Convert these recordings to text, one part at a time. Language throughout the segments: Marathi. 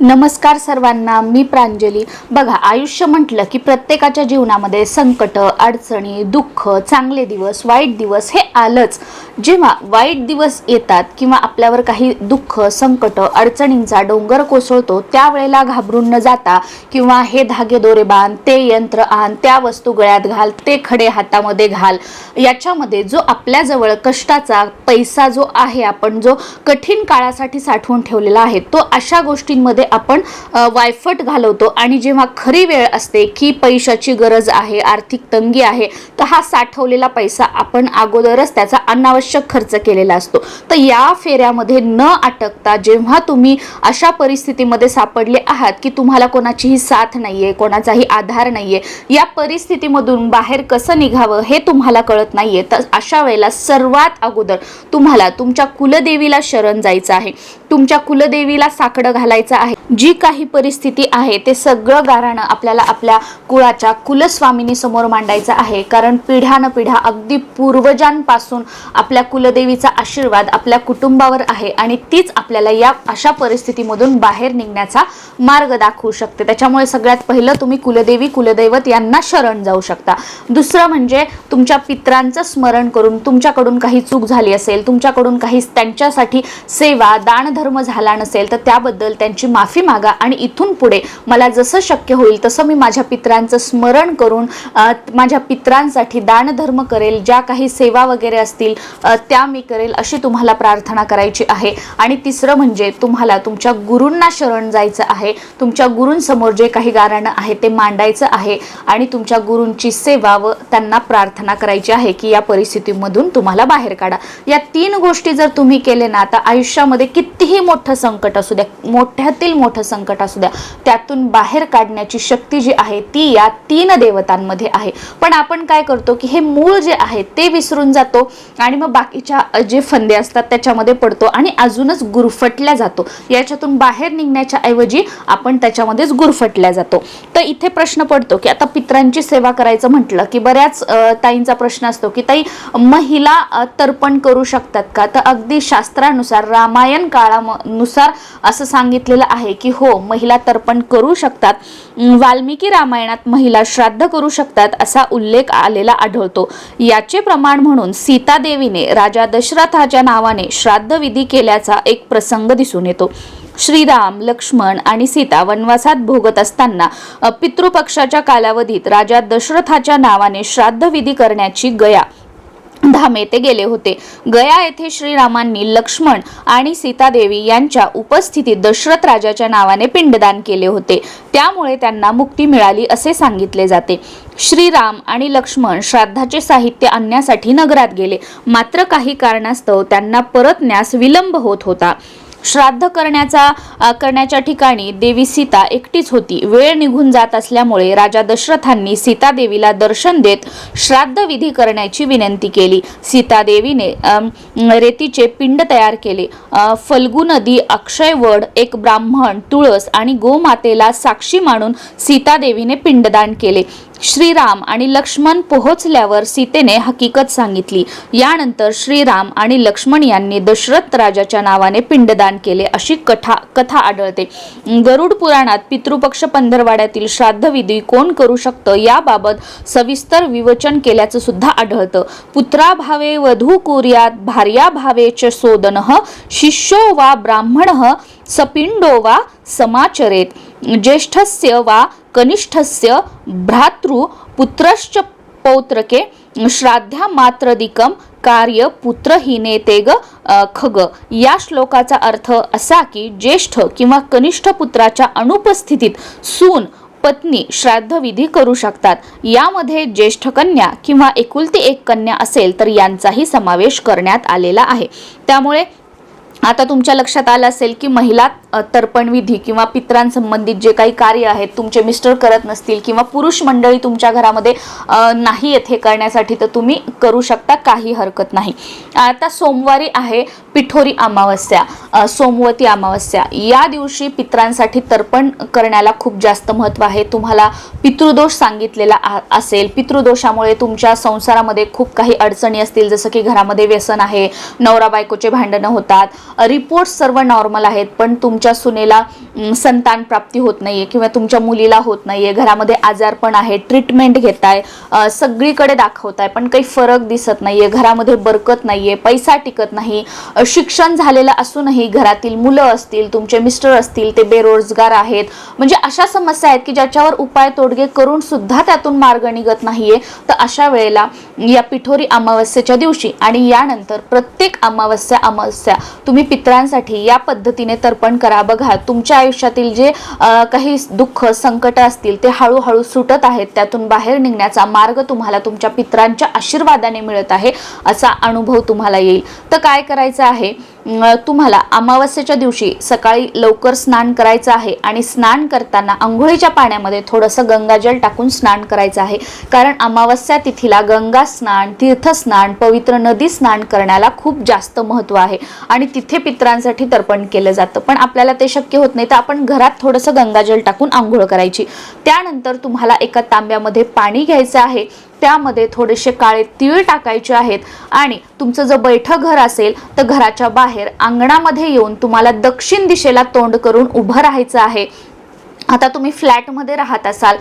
नमस्कार सर्वांना मी प्रांजली. बघा आयुष्य म्हटलं की प्रत्येकाच्या जीवनामध्ये संकट अडचणी दुःख चांगले दिवस वाईट दिवस हे आलंच. जेव्हा वाईट दिवस येतात किंवा आपल्यावर काही दुःख संकट अडचणींचा डोंगर कोसळतो त्यावेळेला घाबरून न जाता किंवा हे धागे दोरे बांध ते यंत्र आण त्या वस्तू गळ्यात घाल ते खडे हातामध्ये घाल. याच्यामध्ये जो आपल्याजवळ कष्टाचा पैसा जो आहे आपण जो कठीण काळासाठी साठवून ठेवलेला आहे तो अशा गोष्टींमध्ये आपण वायफट घालवतो आणि जेव्हा खरी वेळ असते की पैशाची गरज आहे आर्थिक तंगी आहे तर हा साठवलेला पैसा आपण अगोदरच त्याचा अनावश्यक खर्च केलेला असतो. तर या फेऱ्यामध्ये न अटकता जेव्हा तुम्ही अशा परिस्थितीमध्ये सापडले आहात की तुम्हाला कोणाचीही साथ नाहीये कोणाचाही आधार नाहीये या परिस्थितीमधून बाहेर कसं निघावं हे तुम्हाला कळत नाहीये तर अशा वेळेला सर्वात अगोदर तुम्हाला तुमच्या कुलदेवीला शरण जायचं आहे. तुमच्या कुलदेवीला साकडं घालायचं आहे. जी काही परिस्थिती आहे ते सगळं गाराणं आपल्याला आपल्या कुळाच्या कुलस्वामिनी समोर मांडायचं आहे. कारण पिढ्यानपिढ्या अगदी पूर्वजांपासून आपल्या कुलदेवीचा आशीर्वाद आपल्या कुटुंबावर आहे आणि तीच आपल्याला या अशा परिस्थितीमधून बाहेर निघण्याचा मार्ग दाखवू शकते. त्याच्यामुळे सगळ्यात पहिलं तुम्ही कुलदेवी कुलदैवत यांना शरण जाऊ शकता. दुसरं म्हणजे तुमच्या पित्रांचं स्मरण करून तुमच्याकडून काही चूक झाली असेल तुमच्याकडून काही त्यांच्यासाठी सेवा दानधर्म झाला नसेल तर त्याबद्दल त्यांची माफी मागा आणि इथून पुढे मला जसं शक्य होईल तसं मी माझ्या पित्रांचं स्मरण करून माझ्या पित्रांसाठी दानधर्म करेल ज्या काही सेवा वगैरे असतील त्या मी करेल अशी तुम्हाला प्रार्थना करायची आहे. आणि तिसरं म्हणजे तुम्हाला तुमच्या गुरूंना शरण जायचं आहे. तुमच्या गुरूंसमोर जे काही गाराणं आहे ते मांडायचं आहे. आणि तुमच्या गुरूंची सेवा व त्यांना प्रार्थना करायची आहे की या परिस्थितीमधून तुम्हाला बाहेर काढा. या तीन गोष्टी जर तुम्ही केले ना आता आयुष्यामध्ये कितीही मोठं संकट असू द्या मोठ्यातील मोठं संकट असू द्या. त्यातून बाहेर काढण्याची शक्ती जी आहे ती या तीन देवतांमध्ये आहे. पण आपण काय करतो की हे मूळ जे आहे ते विसरून जातो आणि मग बाकीच्या जे फंदे असतात त्याच्यामध्ये पडतो आणि अजूनच गुरफटल्या जातो. याच्यातून बाहेर निघण्याच्या ऐवजी आपण त्याच्यामध्येच गुरफटल्या जातो. तर इथे प्रश्न पडतो की आता पित्रांची सेवा करायचं म्हटलं की बऱ्याच ताईंचा प्रश्न असतो की ताई महिला तर्पण करू शकतात का? तर अगदी शास्त्रानुसार रामायण काळानुसार असं सांगितलेलं आहे. आहे की हो महिला तर्पण करू शकतात. वाल्मिकी रामायणात महिला श्राद्ध करू शकतात असा उल्लेख आलेला आढळतो. याचे प्रमाण म्हणून सीतादेवीने राजा दशरथाच्या नावाने श्राद्ध विधी केल्याचा एक प्रसंग दिसून येतो. श्रीराम लक्ष्मण आणि सीता वनवासात भोगत असताना पितृपक्षाच्या कालावधीत राजा दशरथाच्या नावाने श्राद्ध विधी करण्याची गया धामे ते गेले होते. गया येथे श्रीरामांनी लक्ष्मण आणि सीतादेवी यांच्या उपस्थितीत दशरथ राजाच्या नावाने पिंडदान केले होते. त्यामुळे त्यांना मुक्ती मिळाली असे सांगितले जाते. श्रीराम आणि लक्ष्मण श्राद्धाचे साहित्य आणण्यासाठी नगरात गेले. मात्र काही कारणास्तव त्यांना परतण्यास विलंब होत होता. श्राद्ध करण्याचा करण्याच्या ठिकाणी देवी सीता एकटीच होती. वेळ निघून जात असल्यामुळे राजा दशरथांनी सीतादेवीला दर्शन देत श्राद्ध विधी करण्याची विनंती केली. सीतादेवीने देवीने रेतीचे पिंड तयार केले. फल्गू नदी अक्षयवड एक ब्राह्मण तुळस आणि गोमातेला साक्षी मानून सीतादेवीने पिंडदान केले. श्रीराम आणि लक्ष्मण पोहोचल्यावर सीतेने हकीकत सांगितली. यानंतर श्रीराम आणि लक्ष्मण यांनी दशरथ राजाच्या नावाने पिंडदान केले अशी कथा कथा आढळते. गरुड पुराणात पितृपक्ष पंधरवाड्यातील श्राद्धविधी कोण करू शकतं याबाबत सविस्तर विवचन केल्याचं सुद्धा आढळतं. पुत्रा भावे वधू कुर्यात भार्याभावे च सोदनः शिष्यो वा ब्राह्मणः सपिंडो वा समाचरेत. ज्येष्ठस्य वा कनिष्ठस्य भ्रातृ पुत्रश्च पौत्रके श्राद्धा मात्रदिकम कार्य पुत्रहीने ते ग खग. या श्लोकाचा अर्थ असा की ज्येष्ठ किंवा कनिष्ठ पुत्राच्या अनुपस्थितीत सून पत्नी श्राद्धविधी करू शकतात. यामध्ये ज्येष्ठ कन्या किंवा एकुलती एक कन्या असेल तर यांचाही समावेश करण्यात आलेला आहे. त्यामुळे आता तुमच्या लक्षात आलं असेल की महिला तर्पणविधी किंवा पित्रांसंबंधित जे काही कार्य आहेत तुमचे मिस्टर करत नसतील किंवा पुरुष मंडळी तुमच्या घरामध्ये नाही येत हे करण्यासाठी तर तुम्ही करू शकता काही हरकत नाही. आता सोमवारी आहे पिठोरी अमावस्या सोमवती अमावस्या या दिवशी पित्रांसाठी तर्पण करण्याला खूप जास्त महत्त्व आहे. तुम्हाला पितृदोष सांगितलेला आ- असेल. पितृदोषामुळे तुमच्या संसारामध्ये खूप काही अडचणी असतील जसं की घरामध्ये व्यसन आहे नवरा बायकोचे भांडणं होतात रिपोर्ट सर्व नॉर्मल आहेत पण तुमच्या सुनेला संतान प्राप्ती होत नाहीये किंवा तुमच्या मुलीला होत नाहीये घरामध्ये आजारपण आहे ट्रीटमेंट घेताय सगळीकडे दाखवताय पण काही फरक दिसत नाहीये घरामध्ये बरकत नाहीये पैसा टिकत नाही शिक्षण झालेलं असूनही घरातील मुलं असतील तुमचे मिस्टर असतील ते बेरोजगार आहेत. म्हणजे अशा समस्या आहेत की ज्याच्यावर उपाय तोडगे करून सुद्धा त्यातून मार्ग निघत नाहीये. तर अशा वेळेला या पिठोरी अमावस्येच्या दिवशी आणि यानंतर प्रत्येक अमावस्या अमावस्या तुम्ही पितरांसाठी या पद्धतीने तर्पण करा. बघा तुमच्या आयुष्यातील जे काही दुःख संकट असतील ते हळूहळू सुटत आहेत. त्यातून बाहेर निघण्याचा मार्ग तुम्हाला तुमच्या पितरांच्या आशीर्वादाने मिळत आहे असा अनुभव तुम्हाला येईल. तर काय करायचं आहे? तुम्हाला अमावस्येच्या दिवशी सकाळी लवकर स्नान करायचं आहे आणि स्नान करताना आंघोळीच्या पाण्यामध्ये थोडंसं गंगाजल टाकून स्नान करायचं आहे. कारण अमावस्या तिथीला गंगा स्नान तीर्थस्नान पवित्र नदी स्नान करण्याला खूप जास्त महत्त्व आहे. आणि तिथे पित्रांसाठी तर्पण केलं जातं. पण आपल्याला ते शक्य होत नाही. तर आपण घरात थोडंसं गंगाजल टाकून आंघोळ करायची. त्यानंतर तुम्हाला एका तांब्यामध्ये पाणी घ्यायचं आहे. त्यामध्ये थोडेसे काळे तीळ टाकायचे आहेत. आणि तुमचं जर बैठक घर असेल तर घराच्या बाहेर अंगणामध्ये येऊन तुम्हाला दक्षिण दिशेला तोंड करून उभं राहायचं आहे. आता तुम्ही फ्लॅटमध्ये राहत असाल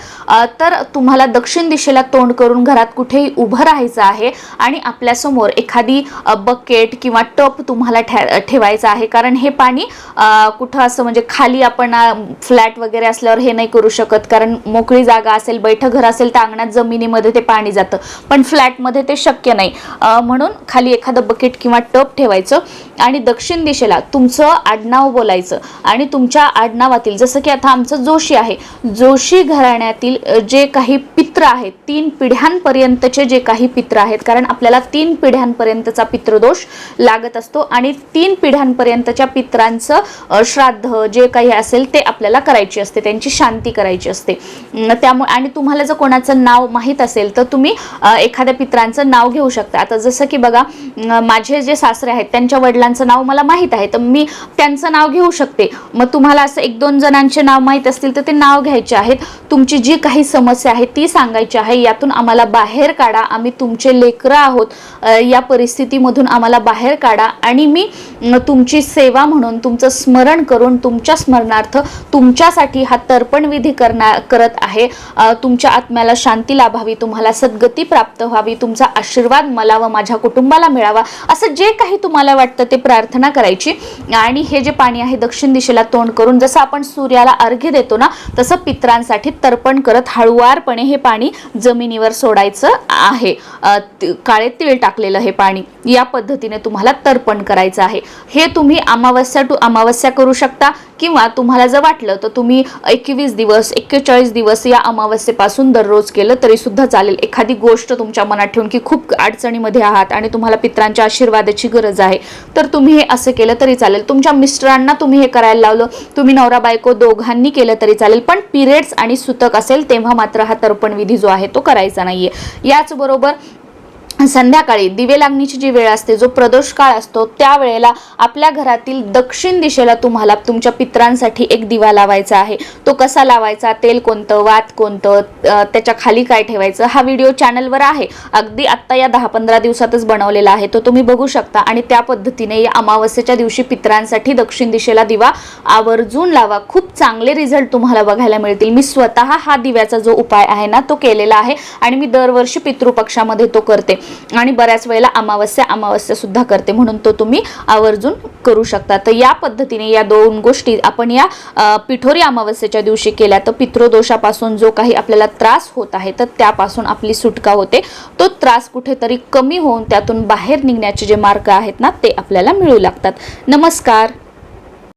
तर तुम्हाला दक्षिण दिशेला तोंड करून घरात कुठेही उभं राहायचं आहे आणि आपल्यासमोर एखादी बकेट किंवा टप तुम्हाला ठे ठेवायचं आहे. कारण हे पाणी कुठं असं म्हणजे खाली आपण फ्लॅट वगैरे असल्यावर हे नाही करू शकत. कारण मोकळी जागा असेल बैठं घर असेल तर अंगणात जमिनीमध्ये ते पाणी जातं. पण फ्लॅटमध्ये ते शक्य नाही. म्हणून खाली एखादं बकेट किंवा टप ठेवायचं आणि दक्षिण दिशेला तुमचं आडनाव बोलायचं आणि तुमच्या आडनावातील जसं की आता आमचं जो जोशी आहे. जोशी घराण्यातील जे काही पित्र आहेत तीन पिढ्यांपर्यंतचे जे काही पित्र आहेत कारण आपल्याला तीन पिढ्यांपर्यंतचा पितृदोष लागत असतो आणि तीन पिढ्यांपर्यंतच्या पित्रांचं श्राद्ध जे काही असेल ते आपल्याला करायची असते त्यांची शांती करायची असते. त्यामुळे आणि तुम्हाला जर कोणाचं नाव माहीत असेल तर तुम्ही एखाद्या पित्रांचं नाव घेऊ शकता. आता जसं की बघा माझे जे सासरे आहेत त्यांच्या वडिलांचं नाव मला माहीत आहे तर मी त्यांचं नाव घेऊ शकते. मग तुम्हाला असं एक दोन जणांचे नाव माहीत असतील तर ते नाव घ्यायचे आहेत. तुमची जी काही समस्या आहे ती सांगायची आहे. यातून आम्हाला बाहेर काढा. आम्ही तुमचे लेकरं आहोत. या परिस्थितीमधून आम्हाला बाहेर काढा. आणि मी तुमची सेवा म्हणून तुमचं स्मरण करून तुमच्या स्मरणार्थ तुमच्यासाठी हा तर्पण विधी करत आहे. तुमच्या आत्म्याला शांती लाभावी. तुम्हाला सद्गती प्राप्त व्हावी. तुमचा आशीर्वाद मला व माझ्या कुटुंबाला मिळावा. असं जे काही तुम्हाला वाटतं ते प्रार्थना करायची. आणि हे जे पाणी आहे दक्षिण दिशेला तोंड करून जसं आपण सूर्याला अर्घ्य देतो ना तसं पित्रांसाठी तर्पण करत हळुवारपणे हे पाणी जमिनीवर सोडायचं आहे. काळे तीळ टाकलेलं हे पाणी या पद्धतीने तुम्हाला तर्पण करायचं आहे. हे तुम्ही अमावस्या टू अमावस्या करू शकता. किंवा तुम्हाला जर वाटलं तर तुम्ही एकवीस दिवस एक्केचाळीस दिवस या अमावस्येपासून दररोज केलं तरी सुद्धा चालेल. एखादी गोष्ट तुमच्या मनात ठेवून की खूप अडचणीमध्ये आहात आणि तुम्हाला पित्रांच्या आशीर्वादाची गरज आहे तर तुम्ही हे असं केलं तरी चालेल. तुमच्या मिस्टरांना तुम्ही हे करायला लावलं तुम्ही नवरा बायको दोघांनी केलं तरी चालेल. पण पिरियड्स आणि सुतक असेल तेव्हा मात्र हा तर्पण विधी जो आहे तो करायचा नाहीये. याचबरोबर संध्याकाळी दिवे लागणीची जी वेळ असते जो प्रदोष काळ असतो त्यावेळेला आपल्या घरातील दक्षिण दिशेला तुम्हाला तुमच्या पित्रांसाठी एक दिवा लावायचा आहे. तो कसा लावायचा तेल कोणतं वात कोणतं त्याच्याखाली काय ठेवायचं हा व्हिडिओ चॅनलवर आहे. अगदी आत्ता या दहा पंधरा दिवसातच बनवलेला आहे तो तुम्ही बघू शकता आणि त्या पद्धतीने या अमावस्येच्या दिवशी पित्रांसाठी दक्षिण दिशेला दिवा आवर्जून लावा. खूप चांगले रिझल्ट तुम्हाला बघायला मिळतील. मी स्वतः हा दिव्याचा जो उपाय आहे ना तो केलेला आहे आणि मी दरवर्षी पितृपक्षामध्ये तो करते. आणि बऱ्याच वेळेला अमावस्या अमावस्या सुद्धा करते म्हणून तो तुम्ही आवर्जून करू शकता. तर या पद्धतीने या दोन गोष्टी आपण या पिठोरी अमावस्येच्या दिवशी केल्या. तर पितृदोषापासून जो काही आपल्याला त्रास होत आहे तर त्यापासून आपली सुटका होते. तो त्रास कुठेतरी कमी होऊन त्यातून बाहेर निघण्याचे जे मार्ग आहेत ना ते आपल्याला मिळू लागतात. नमस्कार.